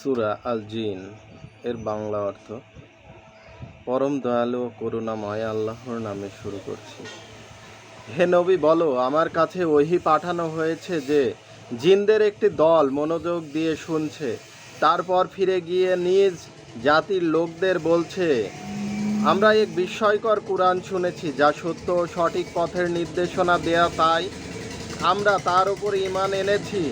সুরা আল জিন এর বাংলা অর্থ, পরম দয়ালু ও করুণাময় আল্লাহর নামে শুরু করছি। হে নবী, বলো, আমার কাছে ওহি পাঠানো হয়েছে যে, জিনদের একটি দল মনোযোগ দিয়ে শুনছে, তারপর ফিরে গিয়ে নিজ জাতির লোকদের বলছে, আমরা এক বিস্ময়কর কোরআন শুনেছি, যা সত্য ও সঠিক পথের নির্দেশনা দেয়া তাই আমরা তার উপর ইমান এনেছি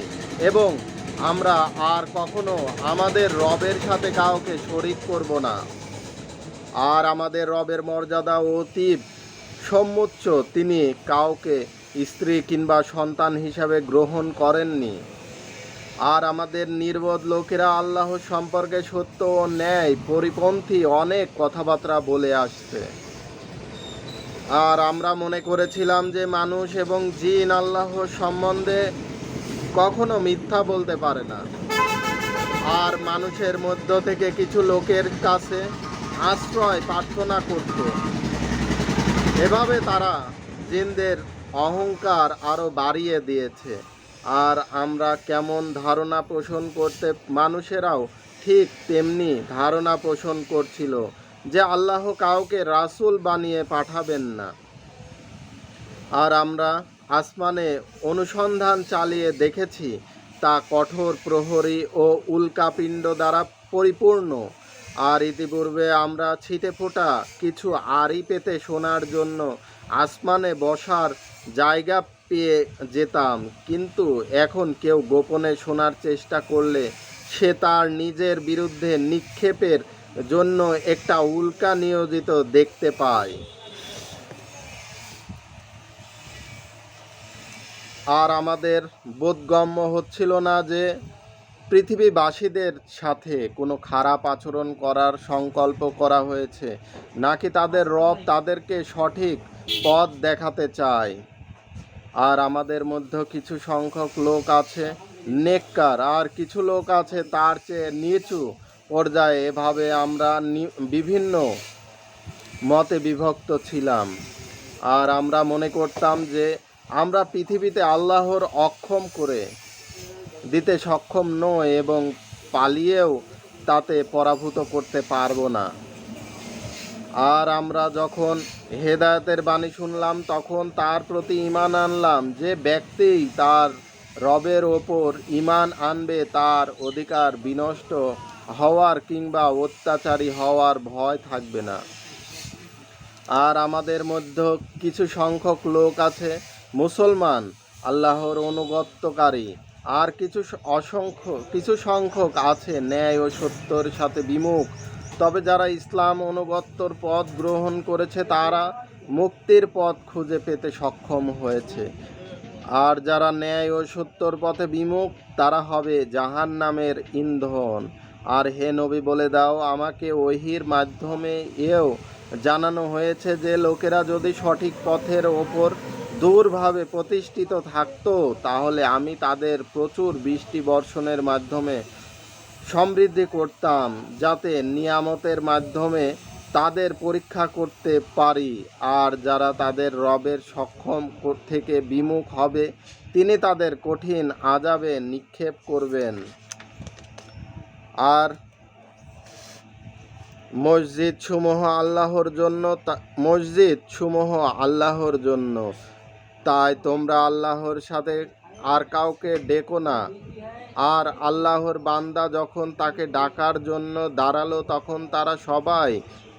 এবং আমরা আর কখনো আমাদের রবের সাথে কাউকে শরিক করব না। আর আমাদের রবের মর্যাদা অতীব। সম্মুচ্চ তিনি কাউকে স্ত্রী কিংবা সন্তান হিসাবে গ্রহণ করেননি। আর আমাদের নির্বোধ লোকেরা আল্লাহ সম্পর্কে সত্য ও ন্যায় পরিপন্থী অনেক কথাবার্তা বলে আসছে। আর আমরা মনে করেছিলাম যে মানুষ এবং জিন আল্লাহ সম্বন্ধে কখনো মিথ্যা বলতে পারে না। আর মানুষের মধ্য থেকে কিছু লোকের কাছে আশ্রয় প্রার্থনা করত। এভাবে তারা জিনদের অহংকার আরও বাড়িয়ে দিয়েছে। আর আমরা কেমন ধারণা পোষণ করতে, মানুষেরাও ঠিক তেমনি ধারণা পোষণ করছিল যে আল্লাহ কাউকে রাসূল বানিয়ে পাঠাবেন না। আর আমরা অনুসন্ধান চালিয়ে দেখেছি, তা কঠোর প্রহরী ও উল্কাপিণ্ড দ্বারা পরিপূর্ণ। আর ইতিপূর্বে আমরা ছিটে ফোটা কিছু আড়ি পেতে শোনার জন্য আসমানে বসার জায়গা পেয়ে যেতাম, কিন্তু এখন কেউ গোপনে শোনার চেষ্টা করলে সে তার নিজের বিরুদ্ধে নিক্ষেপের জন্য একটা উল্কা নিয়োজিত দেখতে পায়। আর আমাদের বোধগম্য হচ্ছিল না যে পৃথিবীবাসীদের সাথে কোনো খারাপ আচরণ করার সংকল্প করা হয়েছে, নাকি তাদের রব তাদেরকে সঠিক পথ দেখাতে চায়। আর আমাদের মধ্যে কিছু সংখ্যক লোক আছে, নেককার, আর কিছু লোক আছে তার চেয়ে নিচু পর্যায়ে। এভাবে আমরা বিভিন্ন মতে বিভক্ত ছিলাম। আর আমরা মনে করতাম যে আমরা পৃথিবীতে আল্লাহর অক্ষম করে দিতে সক্ষম নই এবং পালিয়েও তাতে পরাভূত করতে পারব না। আর আমরা যখন হেদায়তের বাণী শুনলাম, তখন তার প্রতি ইমান আনলাম। যে ব্যক্তি তার রবের ওপর ইমান আনবে, তার অধিকার বিনষ্ট হওয়ার কিংবা অত্যাচারী হওয়ার ভয় থাকবে না। আর আমাদের মধ্যে কিছু সংখ্যক লোক আছে মুসলমান, আল্লাহর অনুগত্যকারী। আর কিছু অসংখ্য, কিছু সংখ্যক আছে ন্যায় ও সত্যর সাথে বিমুখ। তবে যারা ইসলাম অনুগত্যর পথ গ্রহণ করেছে, তারা মুক্তির পথ খুঁজে পেতে সক্ষম হয়েছে। আর যারা ন্যায় ও সত্যর পথে বিমুখ, তারা হবে জাহান নামের ইন্ধন। আর হে নবী, বলে দাও, আমাকে ওহির মাধ্যমে এও জানানো হয়েছে যে, লোকেরা যদি সঠিক পথের ওপর দূরভাবে প্রতিষ্ঠিত থাকতো, তাহলে আমি তাদের প্রচুর বৃষ্টি বর্ষণের মাধ্যমে সমৃদ্ধি করতাম, যাতে নিয়ামতের মাধ্যমে তাদের পরীক্ষা করতে পারি। আর যারা তাদের রবের সক্ষম থেকে বিমুখ হবে, তিনি তাদের কঠিন আজাবে নিক্ষেপ করবেন। আর মসজিদ সমূহ আল্লাহর জন্য মসজিদ সমূহ আল্লাহর জন্য। তাই তোমরা আল্লাহর সাথে আর কাউকে ডেকো না। আর আল্লাহর বান্দা যখন তাকে ডাকার জন্য দাঁড়াল, তখন তারা সবাই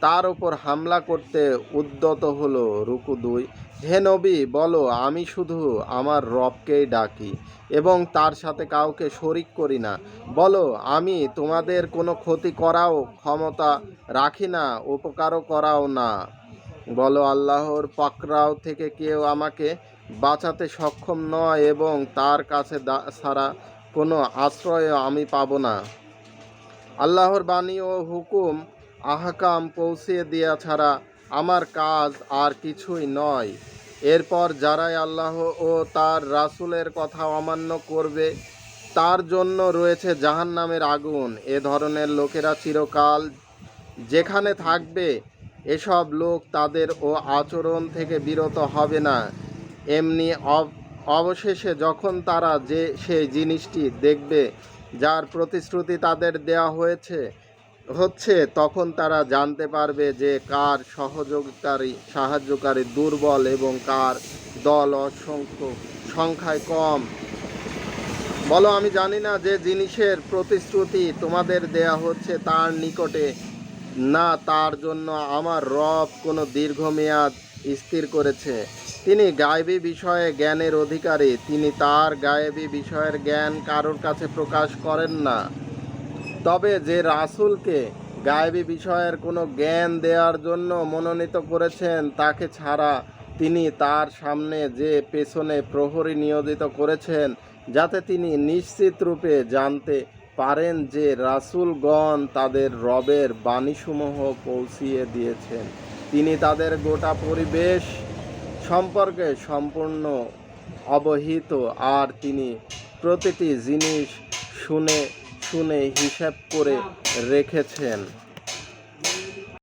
তার উপর হামলা করতে উদ্যত হলো। রুকু দুই, হে নবী, বলো, আমি শুধু আমার রবকেই ডাকি এবং তার সাথে কাউকে শরিক করি না। বলো, আমি তোমাদের কোনো ক্ষতি করাও, ক্ষমতা রাখি না, উপকারও করাও না। বলো, আল্লাহর পাকরাও থেকে কেউ আমাকে বাঁচাতে সক্ষম নয় এবং তার কাছে ছাড়া কোনো আশ্রয় আমি পাব না। আল্লাহর বাণী ও হুকুম আহকাম পৌঁছিয়ে দেওয়া ছাড়া আমার কাজ আর কিছুই নয়। এরপর যারাই আল্লাহ ও তার রাসুলের কথা অমান্য করবে, তার জন্য রয়েছে জাহান্নামের আগুন। এ ধরনের লোকেরা চিরকাল যেখানে থাকবে, এসব লোক তাদের ও আচরণ থেকে বিরত হবে না। এমনি অব- অবশেষে যখন তারা যে সেই জিনিসটি দেখবে, যার প্রতিশ্রুতি তাদের দেয়া হয়েছে, হচ্ছে, তখন তারা জানতে পারবে যে কার সহযোগিতারী সাহায্যকারী দুর্বল এবং কার দল অসংখ্য সংখ্যায় কম। বলো, আমি জানি না যে জিনিসের প্রতিশ্রুতি তোমাদের দেয়া হচ্ছে তার নিকটে। না, তার জন্য আমার রব কোনো দীর্ঘমেয়াদ স্থির করেছে। তিনি গায়েবী বিষয়ে জ্ঞানের অধিকারী। তিনি তার গায়েবী বিষয়ের জ্ঞান কারোর কাছে প্রকাশ করেন না। তবে যে রাসূলকে গায়েবী বিষয়ের কোনো জ্ঞান দেওয়ার জন্য মনোনীত করেছেন, তাকে ছাড়া তিনি তার সামনে যে পেছনে প্রহরী নিয়োজিত করেছেন, যাতে তিনি নিশ্চিত রূপে জানতে পারেন যে রাসূলগণ তাদের রবের বাণীসমূহ পৌঁছিয়ে দিয়েছেন। তিনি তাদের গোটা পরিবেশ সম্পর্কে সম্পূর্ণ অবহিত আর তিনি প্রতিটি জিনিস শুনে শুনে হিসাব করে রেখেছেন।